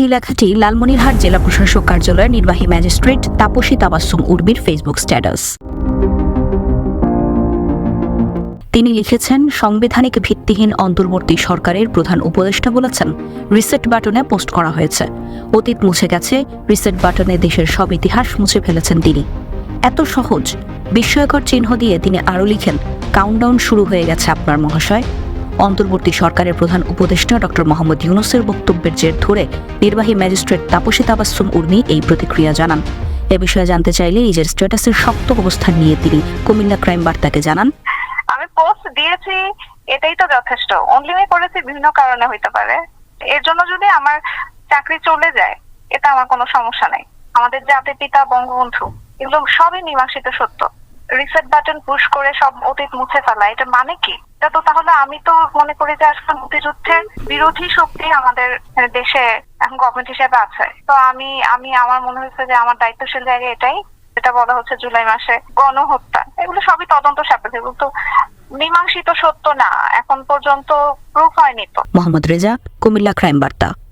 এই লেখাটি লালমনিরহাট জেলা প্রশাসক কার্যালয়ের নির্বাহী ম্যাজিস্ট্রেট তাপসী তাবাসুম উর্বির ফেসবুক স্ট্যাটাস। তিনি লিখেছেন, সাংবিধানিক ভিত্তিহীন অন্তর্বর্তী সরকারের প্রধান উপদেষ্টা বলেছেন, রিসেট বাটনে পোস্ট করা হয়েছে। অতীত মুছে গেছে, রিসেট বাটনে দেশের সব ইতিহাস মুছে ফেলেছেন তিনি। এত সহজ, বিস্ময়কর চিহ্ন দিয়ে তিনি আরও লিখেন, কাউন্টডাউন শুরু হয়ে গেছে আপনার মহাশয়। অন্তর্বর্তী সরকারের প্রধান উপদেষ্টা ডক্টর মোহাম্মদ ইউনুসের বক্তব্যের জের ধরে নির্বাহী ম্যাজিস্ট্রেট তাপসী তাবাসুম উর্মি এই প্রতিক্রিয়া জানান। এ বিষয়ে জানতে চাইলে নিজের স্ট্যাটাসের শক্ত অবস্থান নিয়ে তিনি কুমিল্লা ক্রাইম বার্তাকে জানান। আমি পোস্ট দিয়েছি, এটাই তো যথেষ্ট। অনলি আমি করেছি বিভিন্ন কারণে হইতে পারে। এর জন্য যদি আমার চাকরি চলে যায় এটা আমার কোনো সমস্যা নাই। আমাদের জাতির পিতা, বঙ্গবন্ধু, এগুলো সবই মীমাংসিত সত্য। রিসেট বাটন পুশ করে সব অতীত মুছে ফেলা, এটা মানে কি? এটা তো তাহলে আমি তো মনে করি যে আসলে মুক্তিযুদ্ধের বিরোধী শক্তি আমাদের দেশে এখন গভর্নমেন্ট হিসেবে আছে। তো আমি আমি, আমার মনে হয়েছে যে আমার দায়িত্বশীল জায়গা এটাই। যেটা বলা হচ্ছে জুলাই মাসে গণহত্যা। এগুলো সবই তদন্ত সাপেক্ষে কিন্তু মীমাংসিত সত্য না। এখন পর্যন্ত প্রুফ হয়নি তো। মোহাম্মদ রেজা, কুমিল্লা, ক্রাইম বার্তা।